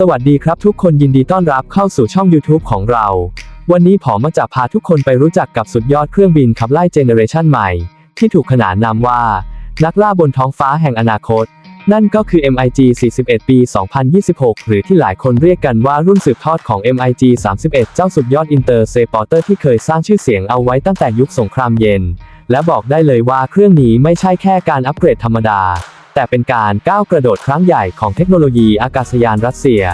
สวัสดีครับทุกคนยินดีต้อนรับเข้าสู่ช่อง YouTube ของเรา วันนี้ผมมาจะพาทุกคนไปรู้จักกับสุดยอดเครื่องบินขับไล่เจเนอเรชันใหม่ ที่ถูกขนานนามว่า นักล่าบนท้องฟ้าแห่งอนาคต นั่นก็คือ MiG 41 ปี 2026 หรือที่หลายคนเรียกกันว่ารุ่นสืบทอดของ MiG 31 เจ้าสุดยอดอินเตอร์เซปอร์เตอร์ที่เคยสร้างชื่อเสียงเอาไว้ตั้งแต่ยุคสงครามเย็น และบอกได้เลยว่าเครื่องนี้ไม่ใช่แค่การอัปเกรดธรรมดา แต่เป็นการก้าวกระโดดครั้งใหญ่ของเทคโนโลยีอากาศยานรัสเซีย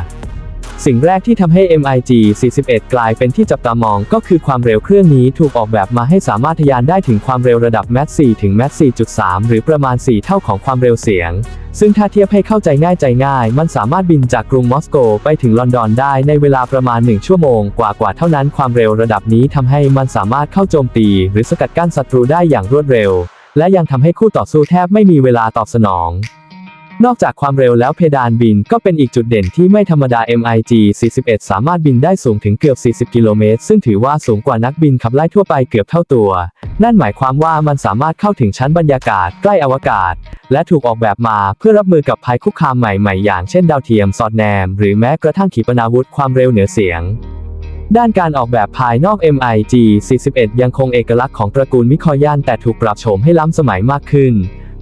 สิ่งแรกที่ทำให้ MiG 41 กลายเป็นที่จับตามองก็คือความเร็วเครื่องนี้ถูกออกแบบมาให้สามารถทะยานได้ถึงความเร็วระดับ Mach 4ถึง Mach 4.3 หรือประมาณ 4 เท่าของความเร็วเสียง ซึ่งถ้าเทียบให้เข้าใจง่ายใจง่าย มันสามารถบินจากกรุงมอสโกไปถึงลอนดอนได้ในเวลาประมาณ 1 ชั่วโมงกว่าๆเท่านั้นความเร็วระดับนี้ทำให้มันสามารถเข้าโจมตี หรือสกัดกั้นศัตรูได้อย่างรวดเร็ว และยังทำให้คู่ต่อสู้แทบไม่มีเวลาตอบสนอง นอกจากความเร็วแล้วเพดานบินก็เป็นอีกจุดเด่นที่ไม่ธรรมดา MiG 41 สามารถบินได้สูงถึงเกือบ 40 กิโลเมตร ซึ่งถือว่าสูงกว่านักบินขับไล่ทั่วไปเกือบเท่าตัว นั่นหมายความว่ามันสามารถเข้าถึงชั้นบรรยากาศใกล้อวกาศ และถูกออกแบบมาเพื่อรับมือกับภัยคุกคามใหม่ๆ อย่างเช่นดาวเทียมสอดแนม หรือแม้กระทั่งขีปนาวุธความเร็วเหนือเสียง ด้านการออกแบบภายนอก MiG 41 ยังคงเอกลักษณ์ของตระกูลมิคอยันแต่ถูกปรับโฉมให้ล้ำสมัยมากขึ้น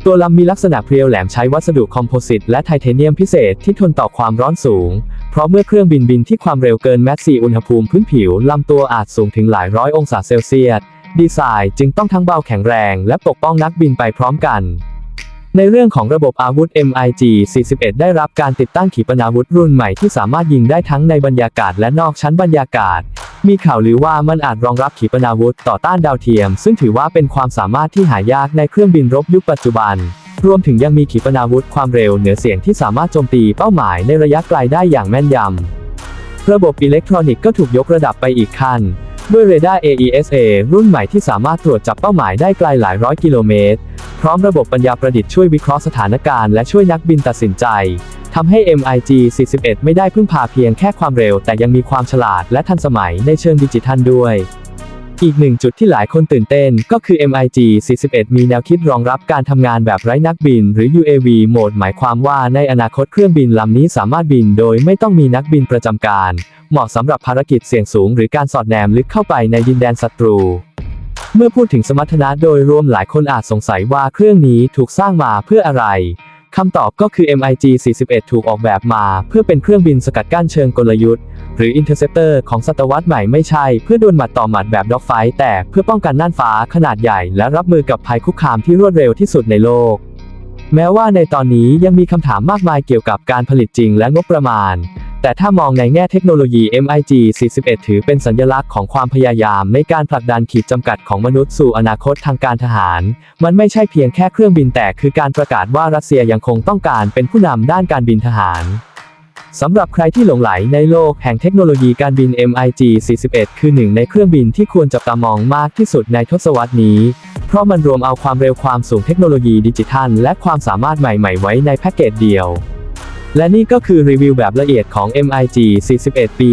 ตัวลำมีลักษณะเพรียวแหลมใช้วัสดุคอมโพสิตและไทเทเนียมพิเศษที่ทนต่อความร้อนสูง เพราะเมื่อเครื่องบินบินที่ความเร็วเกินแมสซีอุณหภูมิพื้นผิวลำตัวอาจสูงถึงหลายร้อยองศาเซลเซียส ดีไซน์จึงต้องทั้งเบาแข็งแรงและปกป้องนักบินไปพร้อมกัน ในเรื่องของระบบอาวุธ MiG 41 ได้รับการติดตั้งขีปนาวุธรุ่นใหม่ที่สามารถยิงได้ทั้งในบรรยากาศและนอกชั้นบรรยากาศ มีข่าวลือว่ามันอาจรองรับขีปนาวุธต่อต้านดาวเทียม ซึ่งถือว่าเป็นความสามารถที่หายากในเครื่องบินรบยุคปัจจุบัน รวมถึงยังมีขีปนาวุธความเร็วเหนือเสียงที่สามารถโจมตีเป้าหมายในระยะไกลได้อย่างแม่นยำ ระบบอิเล็กทรอนิกส์ก็ถูกยกระดับไปอีกขั้น ด้วยเรดาร์ AESA รุ่นใหม่ที่สามารถตรวจจับเป้าหมายได้ไกลหลายร้อยกิโลเมตร พร้อมระบบปัญญาประดิษฐ์ช่วยวิเคราะห์สถานการณ์และช่วยนักบินตัดสินใจทำให้ MiG 41 ไม่ได้พึ่งพาเพียงแค่ความเร็ว แต่ยังมีความฉลาดและทันสมัยในเชิงดิจิทัลด้วย อีกหนึ่งจุดที่หลายคนตื่นเต้นก็คือ MiG 41 มีแนวคิดรองรับการทำงานแบบไร้นักบิน หรือ UAV โหมด หมายความว่าในอนาคตเครื่องบินลำนี้สามารถบินโดยไม่ต้องมีนักบินประจำการ เหมาะสำหรับภารกิจเสี่ยงสูง หรือการสอดแนมลึกเข้าไปในดินแดนศัตรู เมื่อพูดถึงสมรรถนะโดยรวมหลายคนอาจสงสัยว่าเครื่องนี้ถูกสร้างมาเพื่ออะไร คำตอบก็คือ MiG 41 ถูกออกแบบมา เพื่อเป็นเครื่องบินสกัดกั้นเชิงกลยุทธ์ หรือ Interceptor ของศตวรรษใหม่ไม่ใช่ เพื่อดวลหมัดต่อหมัดแบบด็อกไฟต์แต่เพื่อป้องกันน่านฟ้าขนาดใหญ่ และรับมือกับภัยคุกคามที่รวดเร็วที่สุดในโลก แม้ว่าในตอนนี้ยังมีคำถามมากมายเกี่ยวกับการผลิตจริงและงบประมาณ แต่ถ้ามองในแง่เทคโนโลยี MiG 41 ถือเป็นสัญลักษณ์ของความพยายามในการผลักดันขีดจำกัดของมนุษย์สู่อนาคตทางการทหาร มันไม่ใช่เพียงแค่เครื่องบินแต่คือการประกาศว่ารัสเซียยังคงต้องการเป็นผู้นำด้านการบินทหารสำหรับใครที่หลงไหลในโลกแห่งเทคโนโลยีการบิน MiG 41 คือหนึ่งในเครื่องบินที่ควรจับตามองมากที่สุดในทศวรรษนี้ เพราะมันรวมเอาความเร็วความสูงเทคโนโลยีดิจิทัล และความสามารถใหม่ ๆ ไว้ในแพ็กเกจเดียว และนี่ก็คือรีวิวแบบละเอียดของ MiG 41 ปี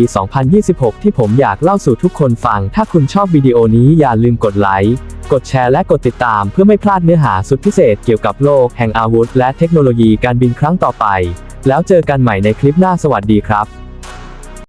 2026 ที่ผมอยากเล่าสู่ทุกคนฟัง ถ้าคุณชอบวิดีโอนี้อย่าลืมกดไลค์ กดแชร์และกดติดตามเพื่อไม่พลาดเนื้อหาสุดพิเศษเกี่ยวกับโลกแห่งอาวุธ และเทคโนโลยีการบินครั้งต่อไป แล้วเจอกันใหม่ในคลิปหน้าสวัสดีครับ